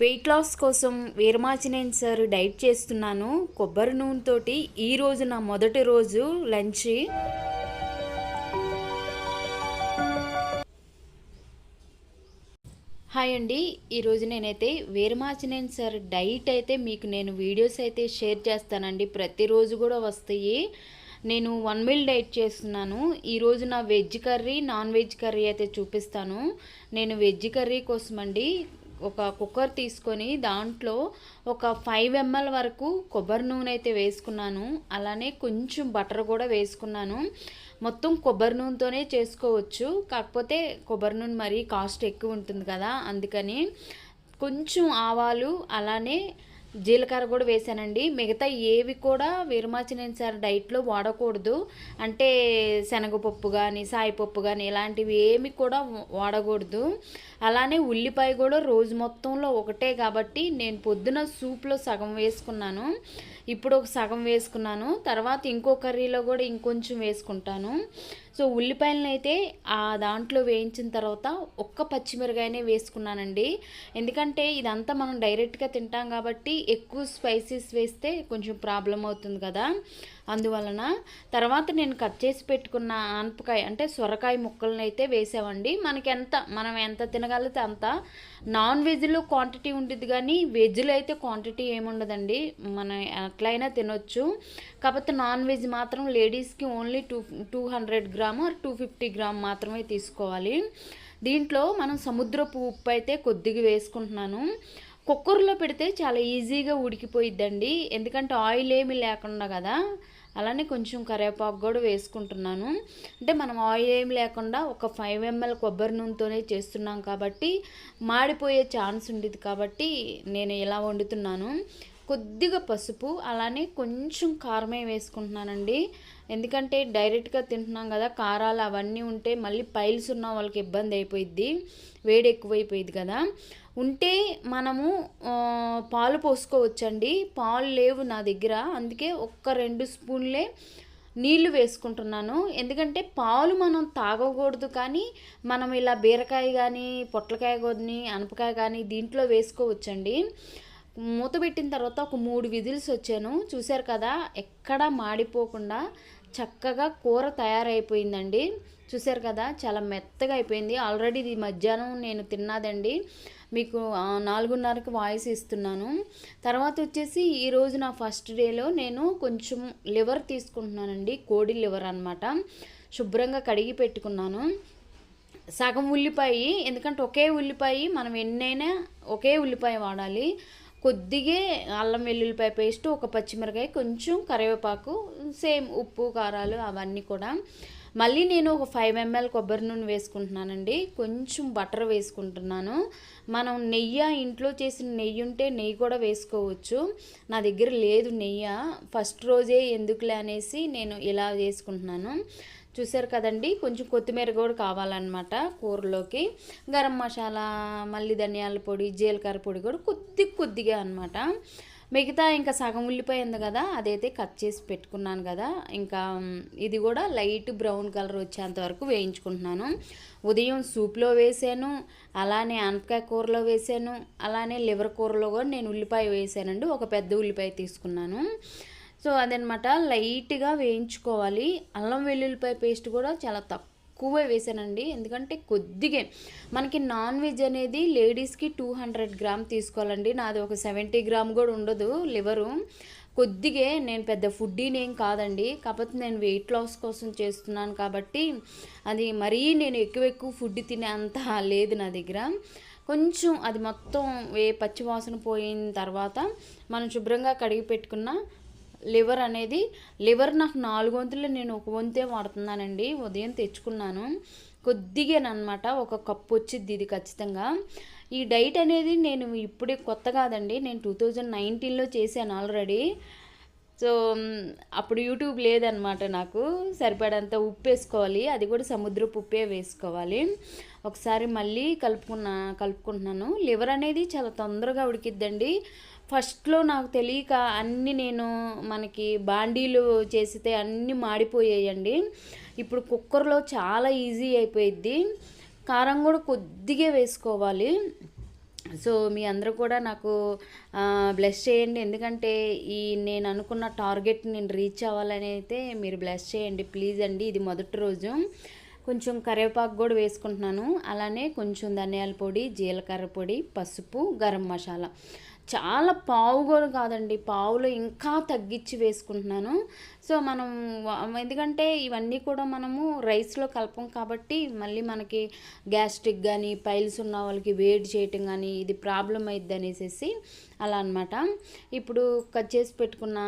Weight loss కోసం Veeramachaneni sir diet చేస్తున్నాను. కొబ్బరి నూనెతోటి ఈరోజు నా మొదటి రోజు లంచ్. హాయ్ అండి. ఈరోజు నేనైతే వీరమాచినేని సార్ డైట్ అయితే మీకు నేను వీడియోస్ అయితే షేర్ చేస్తానండి. ప్రతిరోజు కూడా వస్తాయి. నేను వన్ మీల్ డైట్ చేస్తున్నాను. ఈరోజు నా veg curry non veg curry అయితే చూపిస్తాను. నేను వెజ్ కర్రీ కోసం అండి ఒక కుక్కర్ తీసుకొని దాంట్లో ఒక ఫైవ్ ఎంఎల్ వరకు కొబ్బరి నూనె అయితే వేసుకున్నాను. అలానే కొంచెం బటర్ కూడా వేసుకున్నాను. మొత్తం కొబ్బరి నూనెతోనే చేసుకోవచ్చు. కాకపోతే కొబ్బరి నూనె మరీ కాస్ట్ ఎక్కువ ఉంటుంది కదా అందుకని కొంచెం ఆవాలు అలానే జీలకర్ర కూడా వేసానండి. మిగతా ఏవి కూడా వీరమాచినేని సార్ డైట్లో వాడకూడదు. అంటే శనగపప్పు కానీ సాయిపప్పు కానీ ఇలాంటివి ఏమి కూడా వాడకూడదు. అలానే ఉల్లిపాయ కూడా రోజు మొత్తంలో ఒకటే కాబట్టి నేను పొద్దున సూప్లో సగం వేసుకున్నాను. ఇప్పుడు ఒక సగం వేసుకున్నాను. తర్వాత ఇంకో కర్రీలో కూడా ఇంకొంచెం వేసుకుంటాను. సో ఉల్లిపాయలను అయితే ఆ దాంట్లో వేయించిన తర్వాత ఒక్క పచ్చిమిరకాయనే వేసుకున్నానండి. ఎందుకంటే ఇదంతా మనం డైరెక్ట్గా తింటాం కాబట్టి ఎక్కువ స్పైసెస్ వేస్తే కొంచెం ప్రాబ్లం అవుతుంది కదా. అందువలన తర్వాత నేను కట్ చేసి పెట్టుకున్న ఆనపకాయ అంటే సొరకాయ ముక్కలను అయితే వేసామండి. మనకి ఎంత మనం ఎంత తినగలిగితే అంత. నాన్ వెజ్లో క్వాంటిటీ ఉంటుంది కానీ వెజ్లో అయితే క్వాంటిటీ ఏముండదండి. మనం ఎట్లయినా తినొచ్చు. కాకపోతే నాన్ వెజ్ మాత్రం లేడీస్కి only two two hundred gram or two fifty gram మాత్రమే తీసుకోవాలి. దీంట్లో మనం సముద్రపు ఉప్పు అయితే కొద్దిగా వేసుకుంటున్నాను. కుక్కర్లో పెడితే చాలా ఈజీగా ఉడికిపోయిద్దండి. ఎందుకంటే ఆయిల్ ఏమి లేకుండా కదా. అలానే కొంచెం కరివేపాకు కూడా వేసుకుంటున్నాను. అంటే మనం ఆయిల్ ఏం లేకుండా ఒక ఫైవ్ ఎంఎల్ కొబ్బరి నూనెతోనే చేస్తున్నాం కాబట్టి మాడిపోయే ఛాన్స్ ఉండేది కాబట్టి నేను ఇలా వండుతున్నాను. కొద్దిగా పసుపు అలానే కొంచెం కారమే వేసుకుంటున్నానండి. ఎందుకంటే డైరెక్ట్గా తింటున్నాం కదా కారాలు అవన్నీ ఉంటే మళ్ళీ పైల్స్ ఉన్న వాళ్ళకి ఇబ్బంది అయిపోయిద్ది వేడి ఎక్కువైపోయింది కదా. ఉంటే మనము పాలు పోసుకోవచ్చండి. పాలు లేవు నా దగ్గర అందుకే ఒక్క రెండు స్పూన్లే నీళ్ళు వేసుకుంటున్నాను. ఎందుకంటే పాలు మనం తాగకూడదు కానీ మనం ఇలా బీరకాయ కానీ పొట్లకాయ కానీ అనపకాయ కానీ దీంట్లో వేసుకోవచ్చండి. మూత పెట్టిన తర్వాత ఒక మూడు విజిల్స్ వచ్చాను. చూశారు కదా ఎక్కడా మాడిపోకుండా చక్కగా కూర తయారైపోయిందండి. చూశారు కదా చాలా మెత్తగా అయిపోయింది. ఆల్రెడీ ఇది మధ్యాహ్నం నేను తిన్నాదండి. మీకు నాలుగున్నరకు వాయిస్ ఇస్తున్నాను. తర్వాత వచ్చేసి ఈరోజు నా ఫస్ట్ డేలో నేను కొంచెం లివర్ తీసుకుంటున్నానండి. కోడి లివర్ అనమాట శుభ్రంగా కడిగి పెట్టుకున్నాను. సగం ఉల్లిపాయ ఎందుకంటే ఒకే ఉల్లిపాయ మనం ఎన్నైనా ఒకే ఉల్లిపాయ వాడాలి. కొద్దిగా అల్లం వెల్లుల్లిపాయ పేస్ట్ ఒక పచ్చిమిరకాయ కొంచెం కరివేపాకు సేమ్ ఉప్పు కారాలు అవన్నీ కూడా. మళ్ళీ నేను ఒక ఫైవ్ ఎంఎల్ కొబ్బరి నూనె వేసుకుంటున్నానండి. కొంచెం బటర్ వేసుకుంటున్నాను. మనం నెయ్యి ఇంట్లో చేసిన నెయ్యి ఉంటే నెయ్యి కూడా వేసుకోవచ్చు. నా దగ్గర లేదు నెయ్యి. ఫస్ట్ రోజే ఎందుకులే అనేసి నేను ఇలా వేసుకుంటున్నాను. చూసారు కదండి. కొంచెం కొత్తిమీర కూడా కావాలన్నమాట కూరలోకి. గరం మసాలా మళ్ళీ ధనియాల పొడి జీలకర్ర పొడి కూడా కొద్ది కొద్దిగా అనమాట మిగతా ఇంకా సగం ఉల్లిపోయింది కదా అదైతే కట్ చేసి పెట్టుకున్నాను కదా. ఇంకా ఇది కూడా లైట్ బ్రౌన్ కలర్ వచ్చేంత వరకు వేయించుకుంటున్నాను. ఉదయం సూప్లో వేసాను అలానే అనపకాయ కూరలో వేసాను అలానే లివర్ కూరలో కూడా నేను ఉల్లిపాయ వేసానండి. ఒక పెద్ద ఉల్లిపాయ తీసుకున్నాను. సో అదనమాట లైట్గా వేయించుకోవాలి. అల్లం వెల్లుల్లిపాయ పేస్ట్ కూడా చాలా తక్కువ వేసానండి. ఎందుకంటే కొద్దిగా మనకి నాన్ వెజ్ అనేది లేడీస్కి టూ హండ్రెడ్ గ్రామ్ తీసుకోవాలండి. నాది ఒక సెవెంటీ గ్రామ్ కూడా ఉండదు లివరు. కొద్దిగా నేను పెద్ద ఫుడ్డీనేం కాదండి. కాకపోతే నేను వెయిట్ లాస్ కోసం చేస్తున్నాను కాబట్టి అది మరీ నేను ఎక్కువ ఎక్కువ ఫుడ్ తినే అంత లేదు నా దగ్గర. కొంచెం అది మొత్తం ఏ పచ్చివాసన పోయిన తర్వాత మనం శుభ్రంగా కడిగి పెట్టుకున్న లివర్ అనేది లివర్ నాకు నాలుగు వంతులు నేను ఒక వంతే వాడుతున్నానండి ఉదయం తెచ్చుకున్నాను. కొద్దిగానమాట ఒక కప్పు వచ్చింది ఇది ఖచ్చితంగా. ఈ డైట్ అనేది నేను ఇప్పుడే కొత్త కాదండి నేను టూ థౌజండ్ నైన్టీన్లో చేశాను ఆల్రెడీ. సో అప్పుడు యూట్యూబ్ లేదనమాట నాకు సరిపడంత ఉప్పు వేసుకోవాలి అది కూడా సముద్రపు ఉప్పే వేసుకోవాలి. ఒకసారి మళ్ళీ కలుపుకున్నా కలుపుకుంటున్నాను. లివర్ అనేది చాలా తొందరగా ఉడికిద్దండి. ఫస్ట్లో నాకు తెలియక అన్నీ నేను మనకి బాండీలు చేసితే అన్నీ మాడిపోయాయండి. ఇప్పుడు కుక్కర్లో చాలా ఈజీ అయిపోయిద్ది. కారం కూడా కొద్దిగా వేసుకోవాలి. సో మీ అందరూ కూడా నాకు బ్లెస్ చేయండి. ఎందుకంటే ఈ నేను అనుకున్న టార్గెట్ నేను రీచ్ అవ్వాలని అయితే మీరు బ్లెస్ చేయండి. ప్లీజ్ అండి ఇది మొదటి రోజు. కొంచెం కరివేపాకు కూడా వేసుకుంటున్నాను. అలానే కొంచెం ధనియాల పొడి జీలకర్ర పొడి పసుపు గరం మసాలా. చాలా పావు కూడా కాదండి. పావులో ఇంకా తగ్గించి వేసుకుంటున్నాను. సో మనం ఎందుకంటే ఇవన్నీ కూడా మనము రైస్లో కలపం కాబట్టి మళ్ళీ మనకి గ్యాస్ట్రిక్ కానీ పైల్స్ ఉన్న వాళ్ళకి వేడి చేయటం కానీ ఇది ప్రాబ్లం అయింది అనేసి అలా అనమాట ఇప్పుడు కట్ చేసి పెట్టుకున్న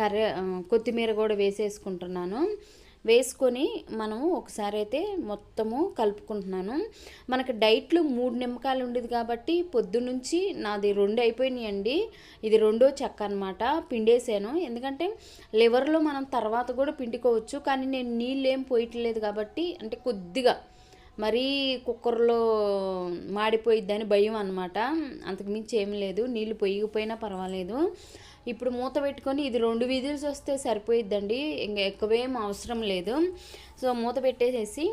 కర్రీ కొత్తిమీర కూడా వేసేసుకుంటున్నాను. వేసుకొని మనము ఒకసారి అయితే మొత్తము కలుపుకుంటున్నాను. మనకి డైట్లో మూడు నిమ్మకాయలు ఉండేది కాబట్టి పొద్దునుంచి నాది రెండు అయిపోయినాయండి. ఇది రెండో చెక్క అనమాట పిండేసాను. ఎందుకంటే లివర్లో మనం తర్వాత కూడా పిండుకోవచ్చు. కానీ నేను నీళ్ళు ఏం పోయట్లేదు కాబట్టి అంటే కొద్దిగా మరీ కుక్కర్లో మాడిపోయిద్దని భయం అనమాట అంతకుమించి ఏం లేదు. నీళ్ళు పొయ్యిపోయినా పర్వాలేదు. ఇప్పుడు మూత పెట్టుకొని ఇది రెండు విజిల్స్ వస్తే సరిపోయిద్దండి. ఇంకా ఎక్కువేం అవసరం లేదు. సో మూత పెట్టేసేసి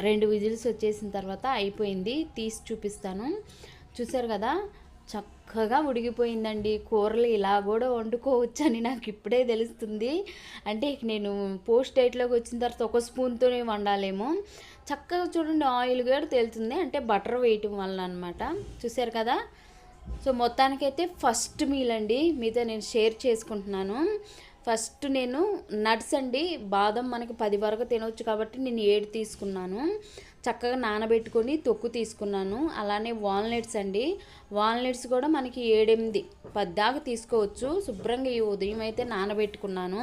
రెండు విజిల్స్ వచ్చేసిన తర్వాత అయిపోయింది. తీసి చూపిస్తాను. చూసారు కదా? చక్కగా ఉడిగిపోయిందండి కూరలు ఇలా కూడా వండుకోవచ్చు అని నాకు ఇప్పుడే తెలుస్తుంది. అంటే నేను పోస్ట్ డైట్లోకి వచ్చిన తర్వాత ఒక స్పూన్తోనే వండాలేమో. చక్కగా చూడండి ఆయిల్ కూడా తేలుతుంది. అంటే బటర్ వేయటం వల్ల అనమాట చూసారు కదా? సో మొత్తానికైతే ఫస్ట్ మీల్ అండి మీతో నేను షేర్ చేసుకుంటున్నాను. ఫస్ట్ నేను నట్స్ అండి బాదం మనకి పది వరకు తినవచ్చు కాబట్టి నేను ఏడు తీసుకున్నాను. చక్కగా నానబెట్టుకొని తొక్కు తీసుకున్నాను. అలానే వాల్నట్స్ అండి వాల్నట్స్ కూడా మనకి ఏడెనిమిది పద్దాకా తీసుకోవచ్చు. శుభ్రంగా ఈ ఉదయం అయితే నానబెట్టుకున్నాను.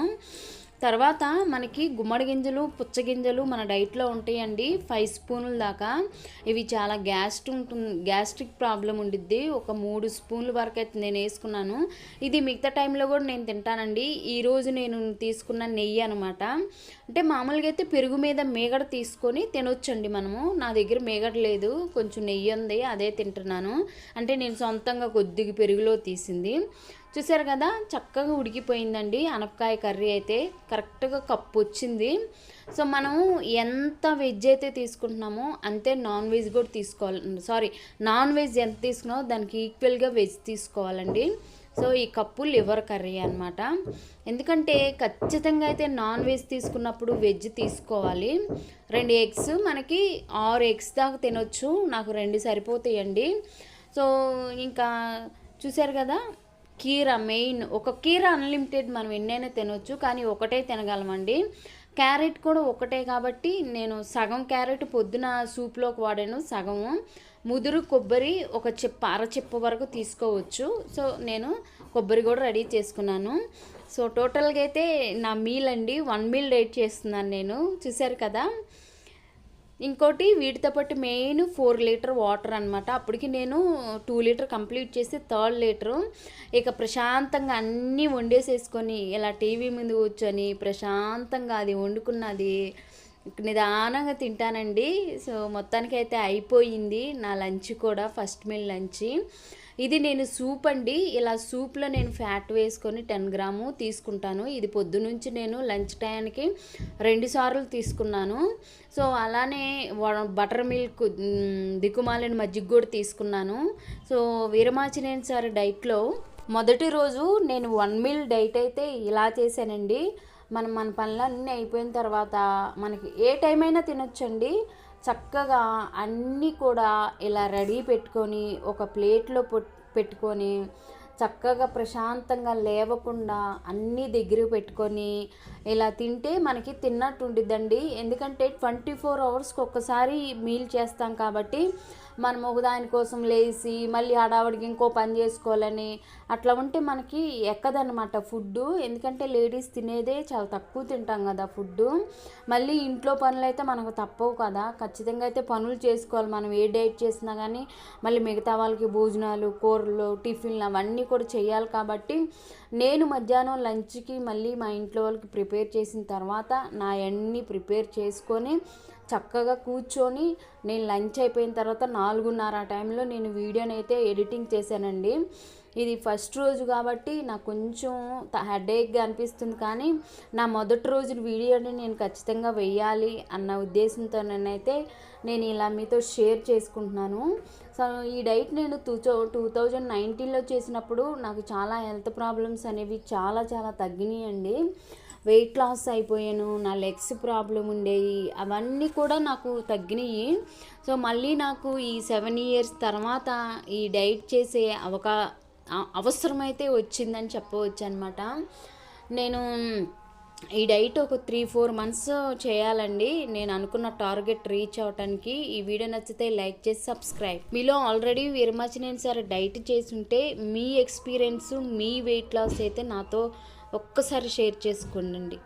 తర్వాత మనకి గుమ్మడి గింజలు పుచ్చగింజలు మన డైట్లో ఉంటాయండి. ఫైవ్ స్పూన్ల దాకా. ఇవి చాలా గ్యాస్ట్ ఉంటుంది గ్యాస్ట్రిక్ ప్రాబ్లం ఉండిద్ది. ఒక మూడు స్పూన్ల వరకు అయితే నేను వేసుకున్నాను. ఇది మిగతా టైంలో కూడా నేను తింటానండి. ఈరోజు నేను తీసుకున్న నెయ్యి అనమాట. అంటే మామూలుగా అయితే పెరుగు మీద మేగడ తీసుకొని తినొచ్చండి మనము. నా దగ్గర మేగడ లేదు. కొంచెం నెయ్యి ఉంది. అదే తింటున్నాను. అంటే నేను సొంతంగా కొద్దిగా పెరుగులో తీసింది. చూసారు కదా చక్కగా ఉడికిపోయిందండి. అనపకాయ కర్రీ అయితే కరెక్ట్గా కప్పు వచ్చింది. సో మనం ఎంత వెజ్ అయితే తీసుకుంటున్నామో అంతే నాన్ వెజ్ కూడా తీసుకోవాలి. సారీ నాన్ వెజ్ ఎంత తీసుకున్నామో దానికి ఈక్వల్గా వెజ్ తీసుకోవాలండి. సో ఈ కప్పు లివర్ కర్రీ అనమాట ఎందుకంటే ఖచ్చితంగా అయితే నాన్ వెజ్ తీసుకున్నప్పుడు వెజ్ తీసుకోవాలి. రెండు ఎగ్స్ మనకి ఆరు ఎగ్స్ దాకా తినొచ్చు. నాకు రెండు సరిపోతాయండి. సో ఇంకా చూసారు కదా కీర మెయిన్ ఒక కీర అన్లిమిటెడ్ మనం ఎన్నైనా తినొచ్చు కానీ ఒకటే తినగలమండి. క్యారెట్ కూడా ఒకటే కాబట్టి నేను సగం క్యారెట్ పొద్దున సూప్లోకి వాడాను సగము ముదురు కొబ్బరి ఒక చెప్ప అరచెప్ప వరకు తీసుకోవచ్చు. సో నేను కొబ్బరి కూడా రెడీ చేసుకున్నాను. సో టోటల్గా అయితే నా మీల్ అండి వన్ మీల్ డేట్ చేస్తున్నాను నేను. చూసారు కదా? ఇంకోటి వీటితో పాటు మెయిన్ ఫోర్ లీటర్ వాటర్ అనమాట అప్పటికి నేను టూ లీటర్ కంప్లీట్ చేసి థర్డ్ లీటరు ఇక ప్రశాంతంగా అన్నీ వండేసేసుకొని ఇలా టీవీ ముందు కూర్చొని ప్రశాంతంగా అది వండుకున్నది నిదానంగా తింటానండి. సో మొత్తానికి అయితే అయిపోయింది నా లంచ్ కూడా ఫస్ట్ మీల్ లంచ్. ఇది నేను సూప్ అండి. ఇలా సూప్లో నేను ఫ్యాట్ వేసుకొని టెన్ గ్రాము తీసుకుంటాను. ఇది పొద్దునుంచి నేను లంచ్ టైంకి రెండు సార్లు తీసుకున్నాను. సో అలానే బటర్ మిల్క్ దిక్కుమాలిన మజ్జిగ కూడా తీసుకున్నాను. సో వీరమాచినేని సార్ డైట్లో మొదటి రోజు నేను వన్ మీల్ డైట్ అయితే ఇలా చేశానండి. మనం మన పనులన్నీ అయిపోయిన తర్వాత మనకి ఏ టైం అయినా తినొచ్చండి. చక్కగా అన్నీ కూడా ఇలా రెడీ పెట్టుకొని ఒక ప్లేట్లో పెట్టుకొని చక్కగా ప్రశాంతంగా లేవకుండా అన్నీ దగ్గర పెట్టుకొని ఇలా తింటే మనకి తిన్నట్టు ఉండిద్దండి. ఎందుకంటే ట్వంటీ ఫోర్ అవర్స్కి ఒక్కసారి మీల్ చేస్తాం కాబట్టి మనం ఒక దానికోసం లేచి మళ్ళీ హడావడికి ఇంకో పని చేసుకోవాలని అట్లా ఉంటే మనకి ఎక్కదనమాట ఫుడ్ ఎందుకంటే లేడీస్ తినేదే చాలా తక్కువ తింటాం కదా ఫుడ్ మళ్ళీ ఇంట్లో పనులు అయితే మనకు తప్పవు కదా. ఖచ్చితంగా అయితే పనులు చేసుకోవాలి మనం. ఏ డైట్ చేసినా కానీ మళ్ళీ మిగతా వాళ్ళకి భోజనాలు కూరలు టిఫిన్లు అవన్నీ కూడా చేయాలి కాబట్టి నేను మధ్యాహ్నం లంచ్కి మళ్ళీ మా ఇంట్లో వాళ్ళకి ప్రిపేర్ చేసిన తర్వాత నా అన్నీ ప్రిపేర్ చేసుకొని చక్కగా కూర్చొని నేను లంచ్ అయిపోయిన తర్వాత నాలుగున్నర టైంలో నేను వీడియోని అయితే ఎడిటింగ్ చేశానండి. ఇది ఫస్ట్ రోజు కాబట్టి నాకు కొంచెం హెడేక్గా అనిపిస్తుంది కానీ నా మొదటి రోజు వీడియోని నేను ఖచ్చితంగా వెయ్యాలి అన్న ఉద్దేశంతో నేనైతే నేను ఇలా మీతో షేర్ చేసుకుంటున్నాను. సో ఈ డైట్ నేను టూ థౌ టూ థౌజండ్ నైన్టీన్లో చేసినప్పుడు నాకు చాలా హెల్త్ ప్రాబ్లమ్స్ అనేవి చాలా చాలా తగ్గినాయండి. వెయిట్ లాస్ అయిపోయాను నా లెగ్స్ ప్రాబ్లం ఉండేవి అవన్నీ కూడా నాకు తగ్గినాయి. సో మళ్ళీ నాకు ఈ సెవెన్ ఇయర్స్ తర్వాత ఈ డైట్ చేసే అవకా అవసరమైతే వచ్చిందని చెప్పవచ్చు అనమాట నేను ఈ డైట్ ఒక త్రీ ఫోర్ మంత్స్ చేయాలండి. నేను అనుకున్న టార్గెట్ రీచ్ అవ్వటానికి ఈ వీడియో నచ్చితే లైక్ చేసి సబ్స్క్రైబ్. మీలో ఆల్రెడీ విరమచినేని సార్ డైట్ చేసుంటే మీ ఎక్స్పీరియన్స్ మీ వెయిట్ లాస్ అయితే నాతో ఒక్కసారి షేర్ చేసుకోండి